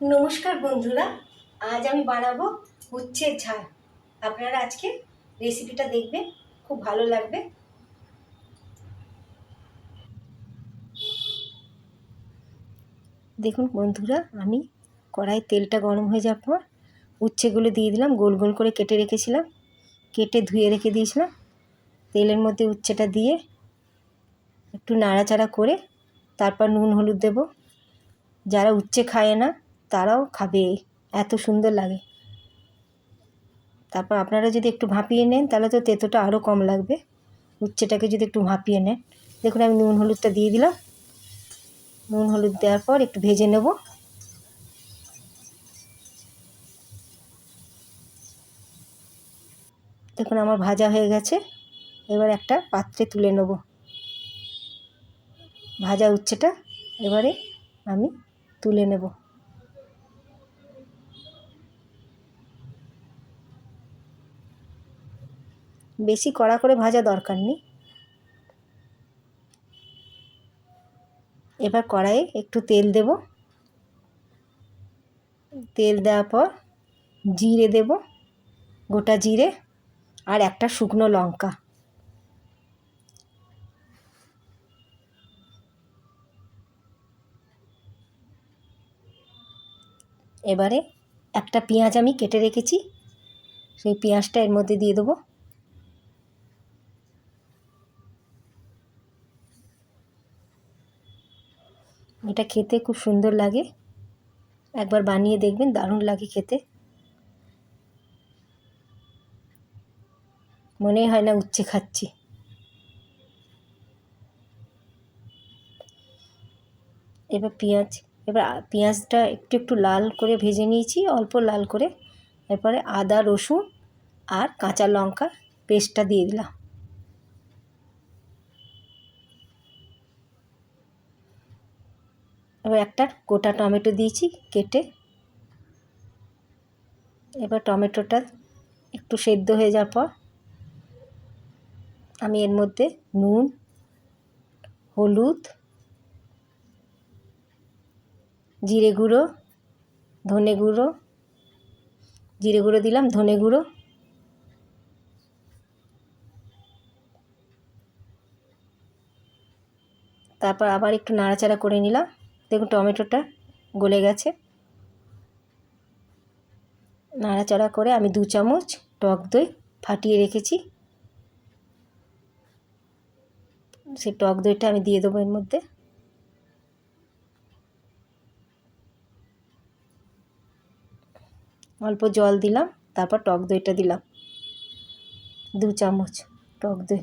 নমস্কার বন্ধুরা, আজ আমি বানাবো উচ্ছের ঝাল। আপনারা আজকে রেসিপিটা দেখবেন, খুব ভালো লাগবে। দেখুন বন্ধুরা, আমি কড়াই তেলটা গরম হয়ে যাওয়ার পর উচ্ছেগুলো দিয়ে দিলাম, গোল গোল করে কেটে রেখেছিলাম। কেটে ধুয়ে রেখে দিয়েছিলাম। তেলের মধ্যে উচ্ছেটা দিয়ে একটু নাড়াচাড়া করে তারপর নুন, হলুদ দেব। যারা উচ্ছে খায় না তারাও খাবে, এত সুন্দর লাগে। তারপর আপনারা যদি একটু ভাপিয়ে নেন, তাহলে তো তেঁতোটা আরও কম লাগবে। উচ্ছেটাকে যদি একটু ভাপিয়ে নেন। দেখুন, আমি নুন হলুদটা দিয়ে দিলাম। নুন হলুদ দেওয়ার পর একটু ভেজে নেব। দেখুন, আমার ভাজা হয়ে গেছে। এবার একটা পাত্রে তুলে নেব। ভাজা উচ্ছেটা এবারে আমি তুলে নেব। বেশি কড়া করে ভাজা দরকার নেই। এবার কড়াইয়ে একটু তেল দেব। তেল দেওয়ার পর জিরে দেব, গোটা জিরে আর একটা শুকনো লঙ্কা। এবারে একটা পেঁয়াজ আমি কেটে রেখেছি, সেই পেঁয়াজটা এর মধ্যে দিয়ে দেবো। এটা খেতে খুব সুন্দর লাগে। একবার বানিয়ে দেখবেন, দারুণ লাগে খেতে। মনে হয় না উচ্ছে খাচ্ছি। এবার পেঁয়াজ, এবার পেঁয়াজটা একটু একটু লাল করে ভেজে নিয়েছি, অল্প লাল করে। এরপরে আদা, রসুন আর কাঁচা লঙ্কা পেস্টটা দিয়ে দিলাম। এবার একটা গোটা টমেটো দিয়েছি কেটে। এবার টমেটোটা একটু সেদ্ধ হয়ে যাওয়ার পর আমি এর মধ্যে নুন, হলুদ, জিরে গুঁড়ো, ধনে গুঁড়ো, জিরে গুঁড়ো দিলাম, ধনে গুঁড়ো। তারপর আবার একটু নাড়াচাড়া করে নিলাম। দেখুন টমেটোটা গলে গেছে। নাড়াচাড়া করে আমি দু চামচ টক দই ফাটিয়ে রেখেছি। সেই টক দইটা আমি দিয়ে দেবো এর মধ্যে। অল্প জল দিলাম, তারপর টক দইটা দিলাম। দু চামচ টক দই।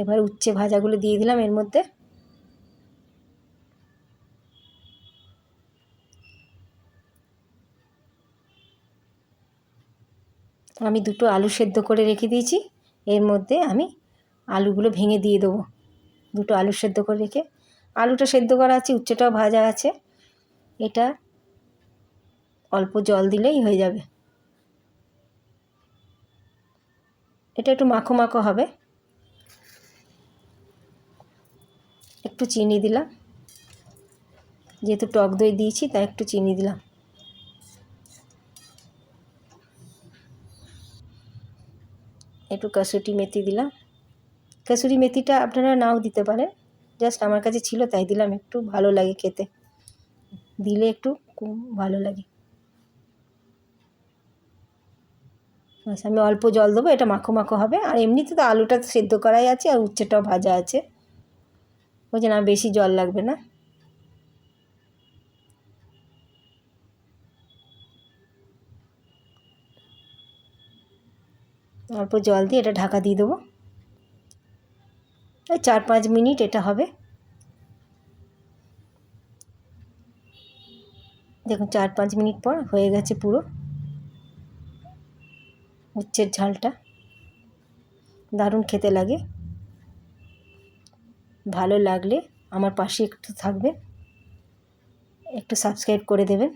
এবার উচ্ছে ভাজাগুলো দিয়ে দিলাম এর মধ্যে। আমি দুটো আলু সেদ্ধ করে রেখে দিয়েছি। এর মধ্যে আমি আলুগুলো ভেঙে দিয়ে দেবো। দুটো আলু সেদ্ধ করে রেখে আলুটা সেদ্ধ করা আছে, উচ্ছেটাও ভাজা আছে। এটা অল্প জল দিলেই হয়ে যাবে। এটা একটু মাখো মাখো হবে। একটু চিনি দিলাম। যেহেতু টক দই দিয়েছি, তাই একটু চিনি দিলাম। একটু কাসুরি মেথি দিলাম। কাসুরি মেথিটা আপনারা নাও দিতে পারেন। জাস্ট আমার কাছে ছিল, তাই দিলাম। একটু ভালো লাগে খেতে। দিলে একটু ভালো লাগে। আচ্ছা আমি অল্প জল দেবো, এটা মাখো মাখো হবে। আর এমনিতে তো আলুটা সেদ্ধ করাই আছে, আর উচ্ছেটাও ভাজা আছে। ওই জন্য বেশি জল লাগবে না। অল্প জল দিয়ে এটা ঢাকা দিয়ে দেবো। চার পাঁচ মিনিট এটা হবে। দেখুন চার পাঁচ মিনিট পর হয়ে গেছে পুরো। উচ্ছের ঝালটা। দারুণ খেতে লাগে। ভালো লাগলে আমার পাশে একটু থাকবেন একটু সাবস্ক্রাইব করে দেবেন।